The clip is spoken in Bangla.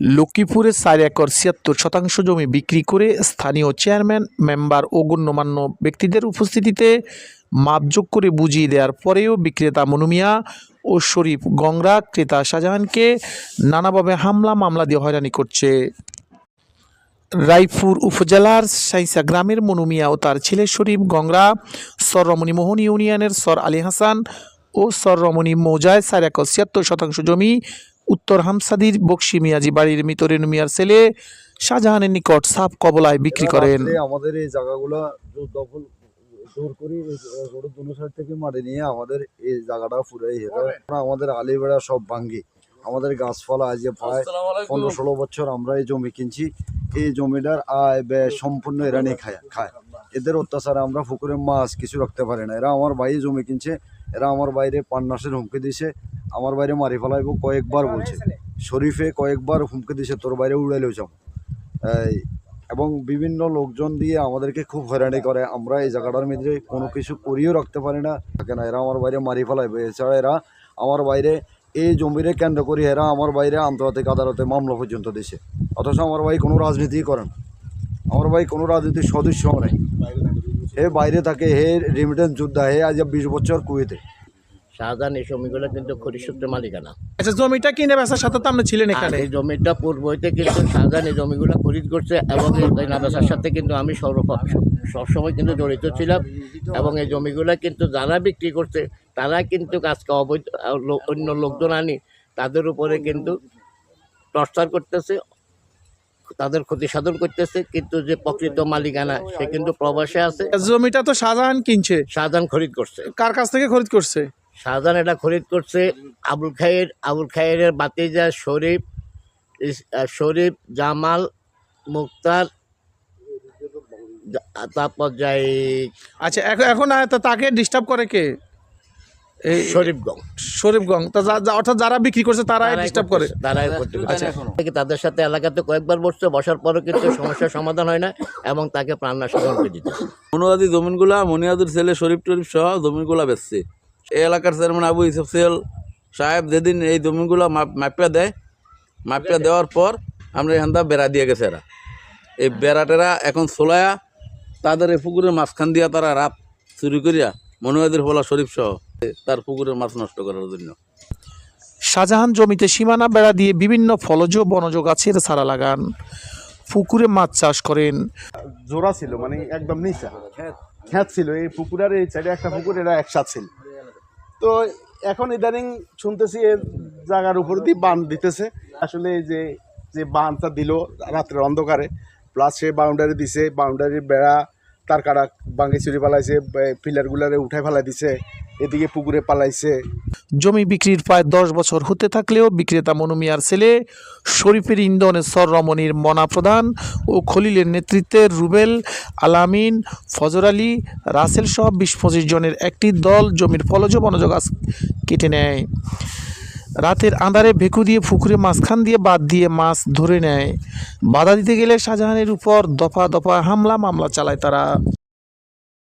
লক্ষ্মীপুরে চার একর ছিয়াত্তর শতাংশ জমি বিক্রি করে স্থানীয় চেয়ারম্যান, মেম্বার ও গণ্যমান্য ব্যক্তিদের উপস্থিতিতে মাপযোগ করে বুঝিয়ে দেওয়ার পরেও বিক্রেতা মনুমিয়া ও শরীফ গংরা ক্রেতা শাহজাহানকে নানাভাবে হামলা, মামলা দিয়ে হয়রানি করছে। রায়পুর উপজেলার সাইসা গ্রামের মনুমিয়া ও তার ছেলে শরীফ গংরা সর রমণী মোহন ইউনিয়নের সর আলী হাসান ও সর রমণী মৌজায় চার একর ছিয়াত্তর শতাংশ জমি উত্তর হামসাদির বক্সি মিয়াজি বাড়ির মৃত রেনু মিয়ার ছেলে শাহজাহানের নিকট সাপ কবলায় বিক্রি করেন। আমাদের এই জায়গাগুলো দখল জোর করে দোনো সাইড থেকে মাটি নিয়ে আমাদের এই জায়গাটা পুরাই আমাদের আলিবেড়া সব ভাঙ্গি। আমাদের গাছপালা আজ প্রায় পনেরো ষোলো বছর আমরা এই জমি কিনছি। এই জমিটার আয় ব্যয় সম্পূর্ণ এরা নিয়ে খায় খায়। এদের অত্যাচারে আমরা পুকুরের মাছ কিছু রাখতে পারি না। এরা আমার বাইরে জমি কিনছে। এরা আমার বাইরে পান্নাসের হুমকি দিছে আমার বাইরে মারি ফেলাইব কয়েকবার বলছে। শরীফে কয়েকবার হুমকি দিছে তোর বাইরে উড়াইলেও যাব এবং বিভিন্ন লোকজন দিয়ে আমাদেরকে খুব হয়রানি করে। আমরা এই জায়গাটার মধ্যে কোনো কিছু করিও রাখতে পারি না। থাকে না এরা আমার বাইরে মারি ফেলাইবে। এছাড়া এরা আমার বাইরে এই জমিরে কেন্দ্র করে এরা আমার বাইরে আন্তর্জাতিক আদালতে মামলা পর্যন্ত দিছে। অথচ আমার ভাই কোনো রাজনীতি করে না। আমার ভাই কোনো রাজনীতির সদস্য নেই। হে বাইরে থাকে হে রিমিটেন্স যোদ্ধা হে আজ বিশ বছর কুয়েতে। শাহজাহান এই জমিগুলো কিন্তু খরিসূত্রে মালিকানা। আচ্ছা জমিটা কিনে বেচার সাথে তো আপনি ছিলেন এখানে। এই জমিটা পূর্ব হইতে কিন্তু শাহজাহান এই জমিগুলো খরিদ করছে এবং এই বেচার সাথে কিন্তু আমি সর্ব সবসময় কিন্তু জড়িত ছিলাম এবং এই জমিগুলো কিন্তু যারা বিক্রি করছে তারা কিন্তু আজকে অবৈধ অন্য লোকজন আনি তাদের উপরে কিন্তু টর্চার করতেছে তাদের ক্ষতি সাধন করতেছে কিন্তু যে প্রকৃত মালিকানা সে কিন্তু প্রবাসে আছে। জমিটা তো শাহজাহান কিনছে। শাহজাহান খরিদ করছে। কার কাছ থেকে খরিদ করছে? শাহজাহান এটা খরিদ করছে। আবুল খায়ের আবুল খায়ের বাতিজা শরীফ শরীফ জামাল মুক্তার তারপর যাই আচ্ছা এখন এখন তাকে ডিস্টার্ব করে কে? এই শরীফগঞ্জ। শরীফগঞ্জ। তা অর্থাৎ যারা বিক্রি করছে তারাই তারাই ডিস্টার্ব করে। তারাই করতে আচ্ছা তাদের সাথে এলাকাতে কয়েকবার বসছে বসার পরও কিন্তু সমস্যার সমাধান হয় না এবং তাকে প্রাণনাশ করে দিতে মনোয়াদি জমিনগুলা মনিয়াদুর ছেলে শরীফ টরিফ সহ জমিনগুলা বেচছে। এই এলাকার চেয়ারম্যান আবু ইসফ সেল সাহেব যেদিন এই জমিগুলা মাপ- মাপিয়া দেয় মাপিয়া দেওয়ার পর আমরা এখান থেকে বেড়া দিয়ে গেছে এরা। এই বেড়াটেরা এখন সোলায়া তাদের এই পুকুরের মাঝখান দিয়া তারা রাত চুরি করিয়া মনোয়াদের ফলা শরীফ সহ তার পুকুরের মাছ নষ্ট করার জন্য। শাহজাহান জমিতে সীমানা বেড়া দিয়ে বিভিন্ন ফলজ বনজ গাছের চারা লাগান। পুকুরে মাছ চাষ করেন। জোড়া ছিল মানে একদম নিচা। খ্যাত ছিল এই পুকুরের এই সাইডে একটা পুকুর এরা একসাথ ছিল। তো এখন ইদানিং শুনতেছি এর জায়গার উপর দিয়ে বান দিতেছে। আসলে এই যে যে বানটা দিল রাত্রের অন্ধকারে প্লাস সে বাউন্ডারি দিছে বাউন্ডারির বেড়া তার কাটা বাঙ্গি চুরি ফেলাইছে পিলারগুলারে উঠাই ফেলাই দিছে এদিকে পুকুরে পালাইছে। জমি বিক্রির প্রায় দশ বছর হতে থাকলেও বিক্রেতা মনুমিয়ার ছেলে শরীফের ইন্ধনে সর রমণীর মনা প্রধান ও খলিলের নেতৃত্বে রুবেল আলামিন, ফজর আলী, রাসেল সহ বিশ পঁচিশ জনের একটি দল জমির ফলজ বনজ গাছ কেটে নেয়। রাতের আঁধারে ভেকু দিয়ে পুকুরে মাঝখান দিয়ে বাদ দিয়ে মাছ ধরে নেয়। বাধা দিতে গেলে শাহজাহানের উপর দফা দফা হামলা, মামলা চালায় তারা।